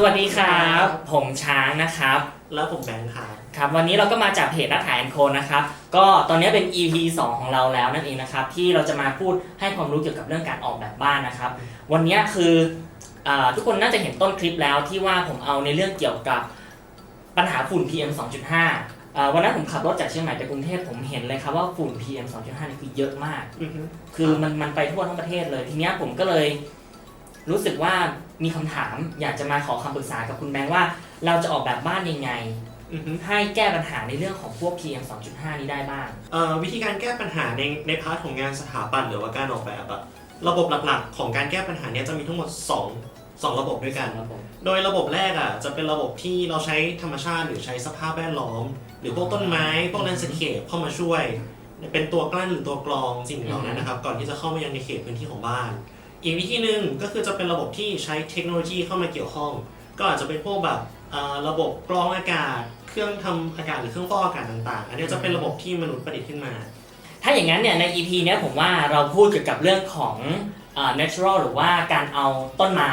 สวัสดีครับ ผมช้างนะครับ แล้วผมแบงค์ครับครับ วันนี้เราก็มาจากเพจนักถ่ายแอนโคนนะครับ ก็ตอนนี้เป็น EP 2 ของเราแล้วนั่นเองนะครับ ที่เราจะมาพูดให้ความรู้เกี่ยวกับเรื่องการออกแบบบ้านนะครับ วันนี้คืออาทุกคนน่าจะเห็นต้นคลิปแล้วที่ว่าผมเอาในเรื่องเกี่ยวกับปัญหาฝุ่น PM 2.5อ่าวันนั้นผมขับรถจากเชียงใหม่ไปกรุงเทพผมเห็นเลยครับว่าฝุ่น PM 2.5นี่คือเยอะมากอือฮึคือมันมันไปทั่วทั้งประเทศเลยทีเนี้ยผมก็เลย รู้สึกว่ามีคำถามอยากจะมาขอคำปรึกษากับคุณแบงค์ว่า เราจะออกแบบบ้านยังไงอือฮึให้แก้ปัญหาในเรื่องของพวก PM 2.5 นี้ได้บ้างเอ่อวิธีการแก้ปัญหาในในพาร์ทของงานสถาปัตย์หรือว่าการออกแบบอะระบบหลักๆ ของการแก้ปัญหาเนี้ยจะมีทั้งหมด 2 2 ระบบด้วยกันครับผมโดยระบบแรกอะจะเป็นระบบที่เราใช้ธรรมชาติหรือใช้สภาพแวดล้อม หรือพวกต้นไม้ พวกแลนด์สเคปเข้ามาช่วย เป็นตัวกลั้นหรือตัวกรองสิ่งเหล่านั้นนะครับ ก่อนที่จะเข้ามายังในเขตพื้นที่ของบ้าน อีกวิธีหนึ่งก็คือจะเป็นระบบที่ใช้เทคโนโลยีเข้ามาเกี่ยวข้อง ก็อาจจะเป็นพวกแบบระบบกรองอากาศ เครื่องทำอากาศหรือเครื่องฟอกอากาศต่างๆ อันนี้จะเป็นระบบที่มนุษย์ประดิษฐ์ขึ้นมา ถ้าอย่างนั้นเนี่ยใน EP เนี้ยผมว่าเราพูดเกี่ยวกับเรื่องของอ natural หรือว่าการเอาต้นไม้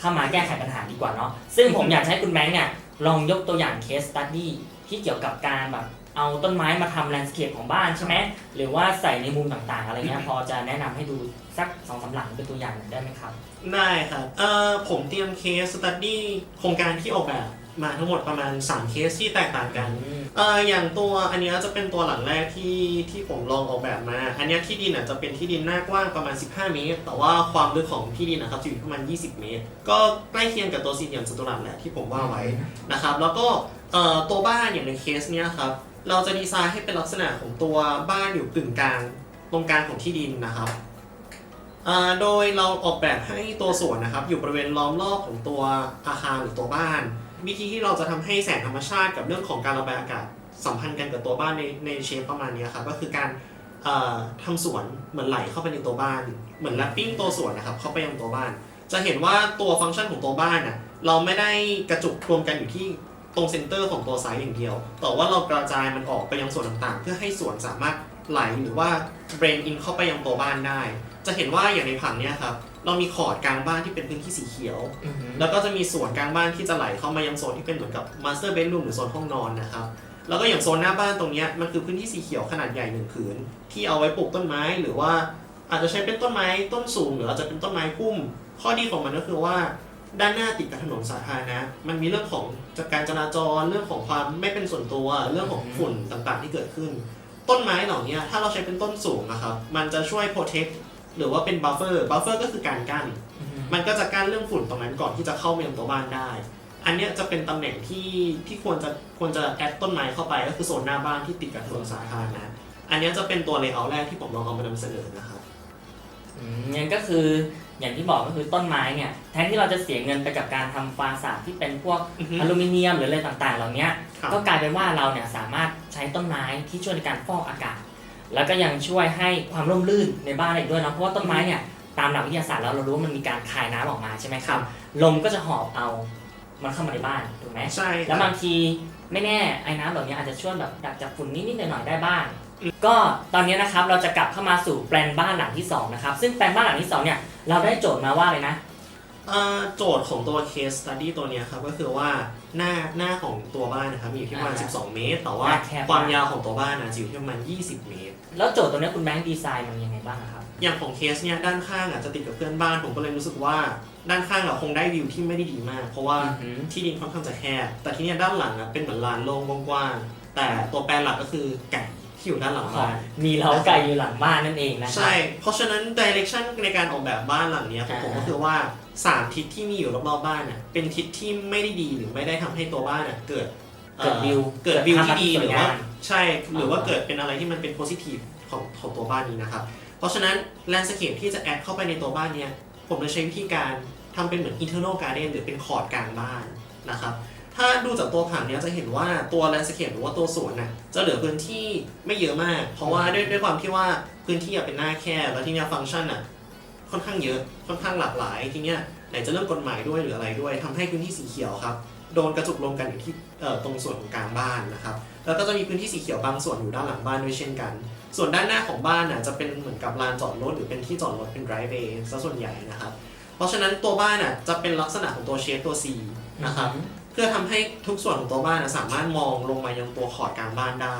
เข้ามาแก้ไขปัญหาดีกว่าเนาะซึ่งผมอยากให้คุณแบงค์เนี่ยลองยกตัวอย่าง case study ที่เกี่ยวกับการแบบ เอาต้นไม้มาทำ landscape ของบ้านใช่ไหมหรือว่าใส่ในมุมต่างๆ อะไรเงี้ยพอจะแนะนำให้ดูสักสองสามหลังเป็นตัวอย่างหน่อยได้ไหมครับ ได้ครับเอ่อผมเตรียมเคสสตัดดี้โครงการที่ออกแบบมาทั้งหมดประมาณ 3 เคสที่แตกต่างกันเอ่ออย่างตัวอันเนี้ยจะเป็นตัวหลังแรกที่ที่ผมลองออกแบบมา อันเนี้ยที่ดินอะจะเป็นที่ดินหน้ากว้างประมาณ 15 เมตร แต่ว่าความลึกของที่ดินนะครับจะอยู่ที่ประมาณ 20 เมตร ก็ใกล้เคียงกับตัวสี่เหลี่ยมจัตุรัสแหละที่ผมว่าไว้นะครับ แล้วก็เอ่อตัวบ้านอย่างในเคสเนี้ยครับ เราจะดีไซน์ให้เป็นลักษณะของตัวบ้านอยู่กึ่งกลางตรงกลางของที่ดินนะครับ โดยเราออกแบบให้ตัวสวนนะครับ อยู่บริเวณล้อมรอบของตัวอาคารหรือตัวบ้าน วิธีที่เราจะทำให้แสงธรรมชาติกับเรื่องของการระบายอากาศสัมพันธ์กันกับตัวบ้านในในเชฟประมาณนี้ครับก็คือการเอ่อทำสวนเหมือนไหลเข้าไปในตัวบ้าน เหมือนแรปปิ้งตัวสวนนะครับเข้าไปยังตัวบ้าน จะเห็นว่าตัวฟังก์ชันของตัวบ้านน่ะเราไม่ได้กระจุกรวมกันอยู่ที่ ตรงเซนเตอร์ของตัวไซต์อย่างเดียว แต่ว่าเรากระจายมันออกไปยังส่วนต่างๆ เพื่อให้สวนสามารถไหลหรือว่าเบรนอินเข้าไปยังตัวบ้านได้ จะเห็นว่าอย่างในผังเนี้ยครับเรามีขอดกลางบ้านที่เป็นพื้นที่สีเขียวอือฮึแล้วก็จะมีส่วนกลางบ้านที่จะไหลเข้ามายังโซนที่เป็นเหมือนกับมาสเตอร์เบดรูมหรือโซนห้องนอนนะครับแล้วก็อย่างโซนหน้าบ้านตรงเนี้ยมันคือพื้นที่สีเขียวขนาดใหญ่หนึ่งผืน ที่เอาไว้ปลูกต้นไม้หรือว่าอาจจะใช้เป็นต้นไม้ต้นสูง หรืออาจจะเป็นต้นไม้พุ่ม ข้อดีของมันก็คือว่า ด้านหน้าติดกับถนนสาธารณะมันมีเรื่องของจากการจราจรเรื่องของความไม่เป็นส่วนตัว เรื่องของฝุ่นต่างๆ ที่เกิดขึ้น ต้นไม้เหล่านี้ถ้าเราใช้เป็นต้นสูงนะครับมันจะช่วยโปรเทคหรือว่าเป็นบัฟเฟอร์บัฟเฟอร์ก็คือการกั้นอือฮึมันก็จะกั้นเรื่องฝุ่นตรงนั้นก่อนที่จะเข้ามายังตัวบ้านได้ อันเนี้ยจะเป็นตำแหน่งที่ที่ควรจะควรจะแอดต้นไม้เข้าไปก็คือโซนหน้าบ้านที่ติดกับถนนสาธารณะอันเนี้ยจะเป็นตัวเลเยอร์แรกที่ผมลองเอามานำเสนอนะครับ อืมงั้นก็คืออย่างที่บอกก็คือต้นไม้เนี่ยแทนที่เราจะเสียเงินไปกับการทำฟาสาดที่เป็นพวกอือฮึอลูมิเนียมหรืออะไรต่างๆ เหล่านี้ครับ ก็กลายเป็นว่าเราเนี่ยสามารถใช้ต้นไม้ที่ช่วยในการฟอกอากาศ แล้วก็ยังช่วยให้ความร่มรื่นในบ้านได้อีกด้วยนะเพราะว่าต้นไม้เนี่ยตามหลักวิทยาศาสตร์แล้วเรารู้ว่ามันมีการคายน้ำออกมาใช่ไหมครับลมก็จะหอบเอามันเข้ามาในบ้านถูกไหม ใช่แล้วบางทีไม่แน่ไอ้น้ำเหล่านี้อาจจะช่วยแบบดักจับฝุ่นนิดๆหน่อยๆได้บ้าง ก็ตอนนี้นะครับเราจะกลับเข้ามาสู่แปลนบ้านหลังที่สองนะครับซึ่งแปลนบ้านหลังที่สองเนี่ยเราได้โจทย์มาว่าเลยนะเอ่อโจทย์ของตัว case study ตัวเนี้ยครับก็คือว่าหน้าหน้าของตัวบ้านนะครับมีอยู่ที่ประมาณอ่าฮะ12 เมตร แต่ว่าหน้าแคบความยาวของตัวบ้านนะจะอยู่ที่ประมาณ 20 เมตร แล้วโจทย์ตัวนี้คุณแบงค์ดีไซน์มันยังไงบ้างอะครับอย่างของเคสเนี่ยด้านข้างอะจะติดกับเพื่อนบ้านผมก็เลยรู้สึกว่าด้านข้างเราคงได้วิวที่ไม่ได้ดีมาก เพราะว่าอือหือที่ดินค่อนข้างจะแคบแต่ที่เนี่ยด้านหลังอะเป็นเหมือนลานโล่งกว้างๆแต่ตัวแปลนหลักก็คือไก่ ที่อยู่ด้านหลังบ้าน มีเล้าไก่อยู่หลังบ้านนั่นเองนะครัใช่ เพราะฉะนั้นดิเรกชันในการออกแบบบ้านหลังเนี้ยของผมอ่าก็คือว่าสามทิศที่มีอยู่รอบๆบ้านอะเป็นทิศที่ไม่ได้ดีหรือไม่ได้ทำให้ตัวบ้านอะเกิดอ่อเกิดวิวเกิดวิวที่ดีเกิดภาพลักษณ์ที่สวยหรือว่างามใช่หรือว่าอ่าเกิดเป็นอะไรที่มันเป็นโพซิทีฟของของตัวบ้านนี้นะครับ เพราะฉะนั้นแลนด์สเคปที่จะแอดเข้าไปในตัวบ้านเนี้ยผมจะใช้วิธีการทำเป็นเหมือน internal garden หรือเป็นคอร์ดกลางบ้านนะครับ ถ้าดูจากตัวผังเนี้ยจะเห็นว่าตัวแลนด์สเคปหรือว่าตัวสวนน่ะจะเหลือพื้นที่ไม่เยอะมาก เพราะว่าด้วยด้วยความที่ว่าพื้นที่อะเป็นหน้าแคบแล้วที่เนี้ยฟังก์ชันอะค่อนข้างเยอะค่อนข้างหลากหลายทีเนี้ยไหนจะเรื่องกฎหมายด้วยหรืออะไรด้วยทำให้พื้นที่สีเขียวครับโดนกระจุกรวมกันอยู่ที่ตรงส่วนของกลางบ้านนะครับแล้วก็จะมีพื้นที่สีเขียวบางส่วนอยู่ด้านหลังบ้านด้วยเช่นกัน ส่วนด้านหน้าของบ้านน่ะจะเป็นเหมือนกับลานจอดรถหรือเป็นที่จอดรถเป็น driveway ซะส่วนใหญ่นะครับเพราะฉะนั้นตัวบ้านน่ะจะเป็นลักษณะของตัวเชฟตัว C นะครับ เพื่อทำให้ทุกส่วนของตัวบ้านนะสามารถมองลงมายังตัวขอดกลางบ้านได้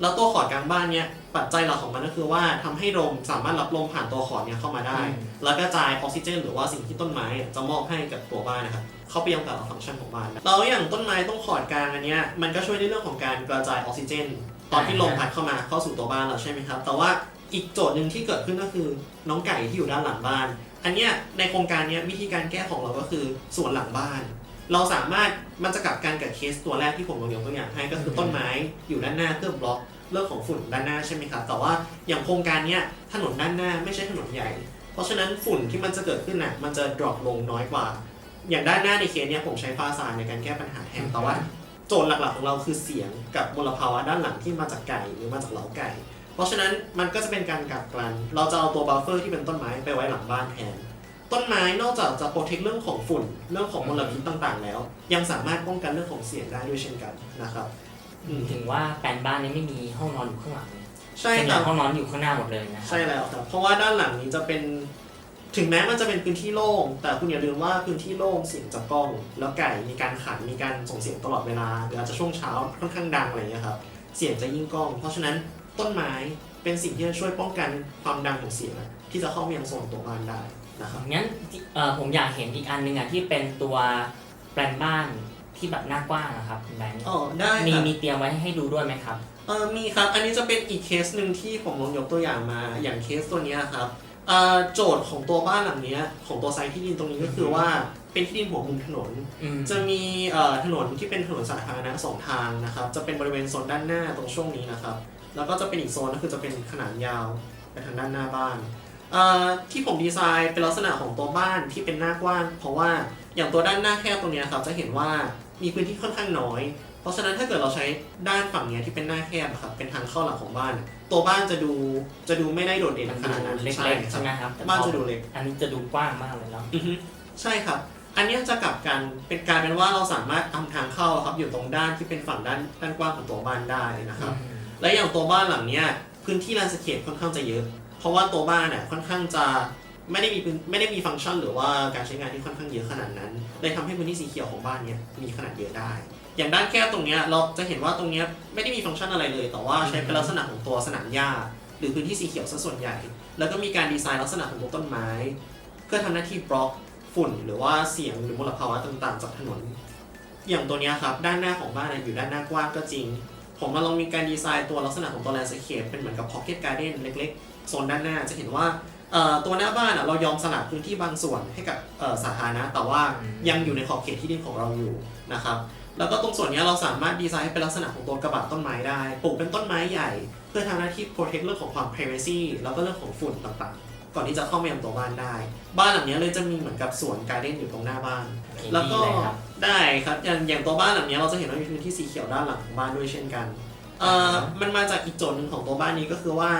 แล้วตัวขอดกลางบ้านเนี่ยปัจจัยหลักของมันก็คือว่าทำให้ลมสามารถรับลมผ่านตัวขอดเนี่ยเข้ามาได้อืมแล้วกระจายออกซิเจน หรือว่าสิ่งที่ต้นไม้อะจะมอบให้กับตัวบ้านนะครับเข้าไปยังแต่ละฟังก์ชันของบ้านแล้วอย่างต้นไม้ต้องขอดกลางอันเนี้ยมันก็ช่วยในเรื่องของการกระจายออกซิเจน ตอนที่ลมพัดเข้ามาเข้าสู่ตัวบ้านเราใช่ไหมครับ แต่ว่าอีกโจทย์หนึ่งที่เกิดขึ้นก็คือน้องไก่ที่อยู่ด้านหลังบ้าน อันเนี้ยในโครงการเนี้ยวิธีการแก้ของเราก็คือส่วนหลังบ้าน เราสามารถมันจะกลับกันกับเคสตัวแรกที่ผมลองยกตัวอย่างให้ก็คือต้นไม้อยู่ด้านหน้าเพื่อบล็อกเรื่องของฝุ่นด้านหน้าใช่ไหมครับ แต่ว่าอย่างโครงการเนี้ยถนนด้านหน้าไม่ใช่ถนนใหญ่ เพราะฉะนั้นฝุ่นที่มันจะเกิดขึ้นน่ะมันจะดรอปลงน้อยกว่า อย่างด้านหน้าในเคสเนี้ยผมใช้ฟ้าซานในการแก้ปัญหาแทนแต่ว่าโจทย์หลักๆของเราคือเสียงกับมลภาวะด้านหลังที่มาจากไก่หรือมาจากเล้าไก่ เพราะฉะนั้นมันก็จะเป็นการกักกัน เราจะเอาตัวบัฟเฟอร์ที่เป็นต้นไม้ไปไว้หลังบ้านแทน ต้นไม้นอกจากจะโปรเทคเรื่องของฝุ่นเรื่องของมลพิษต่างๆ แล้ว ยังสามารถป้องกันเรื่องของเสียงได้ด้วยเช่นกันนะครับอืมถึงว่าแปลนบ้านนี้ไม่มีห้องนอนอยู่ข้างหลังเลยใช่ส่วนใหคญ่รับห้องนอนอยู่ข้างหน้าหมดเลยนะครัใช่แล้วครับเพราะว่าด้านหลังนี้จะเป็น ถึงแม้มันจะเป็นพื้นที่โล่งแต่คุณอย่าลืมว่าพื้นที่โล่งเสียงจากกล้อง แล้วไก่มีการขันมีการส่งเสียงตลอดเวลาหรืออาจจะช่วงเช้าค่อนข้างดังอะไรอย่างเงี้ยครับเสียงจะยิ่งกล้อง เพราะฉะนั้นต้นไม้เป็นสิ่งที่จะช่วยป้องกันความดังของเสียงอะที่จะเข้ามายังโซนตัวบ้านได้ นะครับงั้นเอ่อผมอยากเห็นอีกอันหนึ่งอะที่เป็นตัวแปลนบ้านที่แบบหน้ากว้างนะครับคุณแบงค์อ๋อได้มีครับมีเตรียมไว้ให้ดูด้วยไหมครับ เออมีครับ อันนี้จะเป็นอีกเคสหนึ่งที่ผมลองยกตัวอย่างมา อย่างเคสตัวเนี้ยครับเอ่อโจทย์ของตัวบ้านหลังเนี้ยของตัวไซต์ที่ดินตรงนี้ก็คือว่าเป็นที่ดินหัวมุมถนน อืมจะมีเอ่อถนนที่เป็นถนนสาธารณะสองทางนะครับ จะเป็นบริเวณโซนด้านหน้าตรงช่วงนี้นะครับ แล้วก็จะเป็นอีกโซนก็คือจะเป็นขนาดยาวไปทางด้านหน้าบ้านเอ่อ ที่ผมดีไซน์เป็นลักษณะของตัวบ้านที่เป็นหน้ากว้าง เพราะว่าอย่างตัวด้านหน้าแคบตรงเนี้ยครับจะเห็นว่ามีพื้นที่ค่อนข้างน้อย เพราะฉะนั้นถ้าเกิดเราใช้ด้านฝั่งเนี้ยที่เป็นหน้าแคบอะครับเป็นทางเข้าหลักของบ้าน ตัวบ้านจะดูจะดูไม่ได้โดดเด่นมันขดูนาดนั้นเล็ใช่กๆครัใช่บไหมครับแต่บ้านพอจะดูเล็ก อันนี้จะดูกว้างมากเลยเนาะอือฮึใช่ครับ อันเนี้ยจะกลับกันเป็นกลารเป็นว่าเราสามารถทำทางเข้าครับอยู่ตรงด้านที่เป็นฝั่งด้านด้านกว้างของตัวบ้านได้นะครับอืมและอย่างตัวบ้านหลังเนี้ยพื้นที่ลานสเคปค่อนข้างจะเยอะเพ ราะว่าตัวบ้านน่ะค่อนข้างจะไม่ได้มีพื้นไม่ได้มีฟังก์ชันหรือว่าการใช้งานที่ค่อนข้างเยอะขนาดนั้นเลยทำให้พื้นที่สีเขียวของบ้านเนี้ยมีขนาดเยอะได้ อย่างด้านแคบตรงเนี้ยเราจะเห็นว่าตรงเนี้ยไม่ได้มีฟังก์ชันอะไรเลย แต่ว่าใช้เป็นลักษณะของตัวสนามหญ้าหรือพื้นที่สีเขียวซะส่วนใหญ่ แล้วก็มีการดีไซน์ลักษณะของตัวต้นไม้ เพื่อทำหน้าที่บล็อกฝุ่น หรือว่าเสียงหรือมลภาวะต่างๆ จากถนน อย่างตัวเนี้ยครับด้านหน้าของบ้านน่ะอยู่ด้านหน้ากว้างก็จริง ผมมาลองมีการดีไซน์ตัวลักษณะของตัวแลนด์สเคปเป็นเหมือนกับพ็อกเก็ตการ์เด้นเล็กๆโซนด้านหน้าจะเห็นว่าตัวหน้าบ้านเรายอมสละพื้นที่บางส่วนให้กับสาธารณะแต่ว่ายังอยู่ในขอบเขตที่ดินของเราอยู่นะครับแล้วก็ตรงส่วนนี้เราสามารถดีไซน์ให้เป็นลักษณะของตัวกระบะต้นไม้ได้ปลูกเป็นต้นไม้ใหญ่ เพื่อทำหน้าที่ protect เรื่องของความ privacy แล้วก็เรื่องของฝุ่นต่างๆ ก่อนที่จะเข้ามายังตัวบ้านได้ บ้านหลังเนี้ยเลยจะมีเหมือนกับสวนการ์เด้นอยู่ตรงหน้าบ้านโอเคแล้วก็ดีเลยครับได้ครับอย่างอย่างตัวบ้านหลังเนี้ยเราจะเห็นว่ามีพื้นที่สีเขียวด้านหลังของบ้านด้วยเช่นกันเอ่อมันมาจากอีกโจทย์หนึ่งของตัวบ้านนี้ก็คือว่า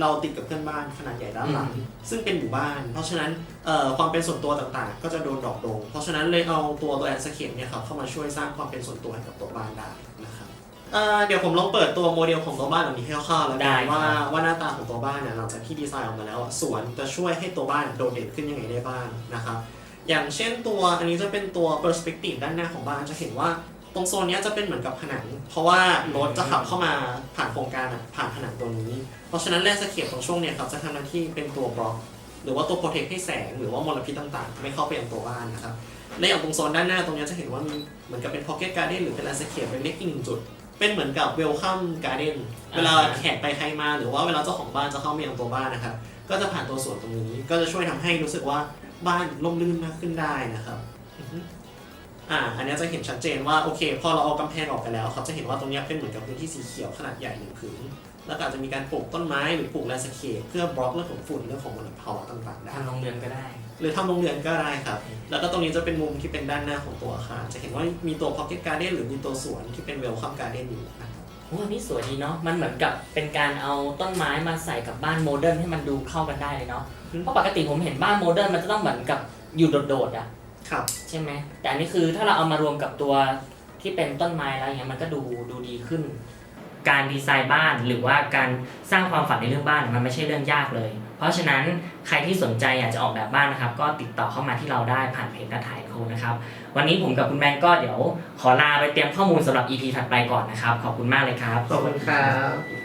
เราติดกับเพื่อนบ้านขนาดใหญ่ด้านหลัง ซึ่งเป็นหมู่บ้าน เพราะฉะนั้นเอ่อความเป็นส่วนตัวต่างๆ ก็จะโดนดรอปลงเพราะฉะนั้นเลยเอาตัวตัวแอนสเคปเนี่ยครับเข้ามาช่วยสร้างความเป็นส่วนตัวให้กับตัวบ้านได้นะครับ เอ่อเดี๋ยวผมลองเปิดตัวโมเดลของตัวบ้านหลังนี้ให้คร่าวๆแล้วได้กันครับว่าว่าหน้าตาของตัวบ้านเนี่ยหลังจากที่ดีไซน์ออกมาแล้วอะสวนจะช่วยให้ตัวบ้านโดดเด่นขึ้นยังไงได้บ้างนะครับอย่างเช่นตัวอันนี้จะเป็นตัว perspective ด้านหน้าของบ้านจะเห็นว่าตรงโซนเนี้ยจะเป็นเหมือนกับผนัง เพราะว่ารถจะขับเข้ามาผ่านโครงการอะผ่านผนังตัวนี้ เพราะฉะนั้นแร่สเคปตรงช่วงเนี้ยครับจะทำหน้าที่เป็นตัวบล็อก หรือว่าตัวโปรเทคให้แสงหรือว่ามลพิษต่างๆ ไม่เข้าไปยังตัวบ้านนะครับ และอย่างตรงโซนด้านหน้าตรงเนี้ยจะเห็นว่ามีเหมือนกับเป็น pocket garden หรือเป็นแลนด์สเคปเล็กๆอีกหนึ่งจุด เป็นเหมือนกับ welcome garden เวลาแขกไปใครมาหรือว่าเวลาเจ้าของบ้านจะเข้ามายังตัวบ้านนะครับ ก็จะผ่านตัวสวนตรงนี้ ก็จะช่วยทำให้รู้สึกว่าบ้านร่มรื่นมากขึ้นได้นะครับอือฮึอ่า อันเนี้ยจะเห็นชัดเจนว่าโอเค พอเราเอากำแพงออกไปแล้วครับจะเห็นว่าตรงเนี้ยเป็นเหมือนกับพื้นที่สีเขียวขนาดใหญ่หนึ่งผืนแล้วก็อาจจะมีการปลูกต้นไม้หรือปลูกแลนด์สเคปเพื่อบล็อกเรื่องของฝุ่นเรื่องของมลภาวะต่างๆได้ทำโรงเรือนก็ได้ หรือทำโรงเรือนก็ได้ครับ แล้วก็ตรงนี้จะเป็นมุมที่เป็นด้านหน้าของตัวอาคารจะเห็นว่ามีตัว pocket garden หรือมีตัวสวนที่เป็น welcome garden อยู่นะครับโอ้อันนี้สวยดีเนาะ มันเหมือนกับเป็นการเอาต้นไม้มาใส่กับบ้านโมเดิร์นให้มันดูเข้ากันได้เลยเนาะอืมเพราะปกติผมเห็นบ้านโมเดิร์นมันจะต้องเหมือนกับอยู่โดดๆอะครับ ใช่ไหม แต่อันนี้คือถ้าเราเอามารวมกับตัวที่เป็นต้นไม้แล้วอย่างเงี้ยมันก็ดูดูดีขึ้น การดีไซน์บ้านหรือว่าการสร้างความฝันในเรื่องบ้านมันไม่ใช่เรื่องยากเลย เพราะฉะนั้นใครที่สนใจอยากจะออกแบบบ้านนะครับ ก็ติดต่อเข้ามาที่เราได้ผ่านเพจนัดถ่ายครูนะครับ วันนี้ผมกับคุณแบงก์ก็เดี๋ยวขอลาไปเตรียมข้อมูลสำหรับ EP ถัดไปก่อนนะครับ ขอบคุณมากเลยครับ ขอบคุณครับ